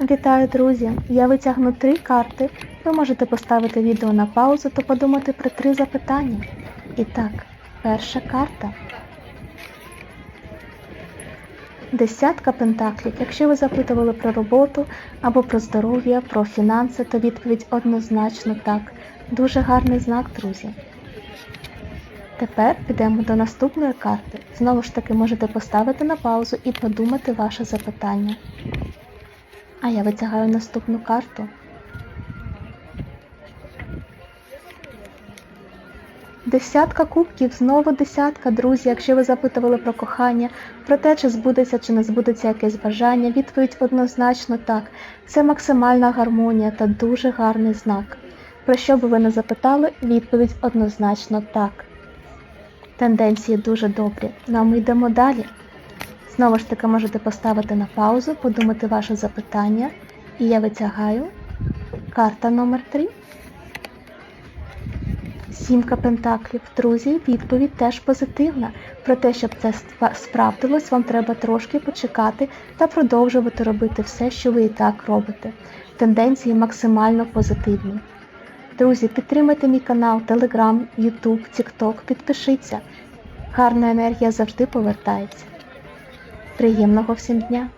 Вітаю, друзі! Я витягну три карти. Ви можете поставити відео на паузу та подумати про три запитання. І так, перша карта. Десятка пентаклів. Якщо ви запитували про роботу або про здоров'я, про фінанси, то відповідь однозначно так. Дуже гарний знак, друзі. Тепер підемо до наступної карти. Знову ж таки можете поставити на паузу і подумати ваше запитання. А я витягаю наступну карту. Десятка кубків, знову десятка, друзі. Якщо ви запитували про кохання, про те, чи збудеться чи не збудеться якесь бажання, відповідь однозначно так. Це максимальна гармонія та дуже гарний знак. Про що би ви не запитали, відповідь однозначно так. Тенденції дуже добрі. А ми йдемо далі. Знову ж таки можете поставити на паузу, подумати ваше запитання. І я витягаю карта номер 3. Сімка пентаклів. Друзі, відповідь теж позитивна. Про те, щоб це справдилось, вам треба трошки почекати та продовжувати робити все, що ви і так робите. Тенденції максимально позитивні. Друзі, підтримайте мій канал, Telegram, YouTube, TikTok, підпишіться. Гарна енергія завжди повертається. Приємного всім дня!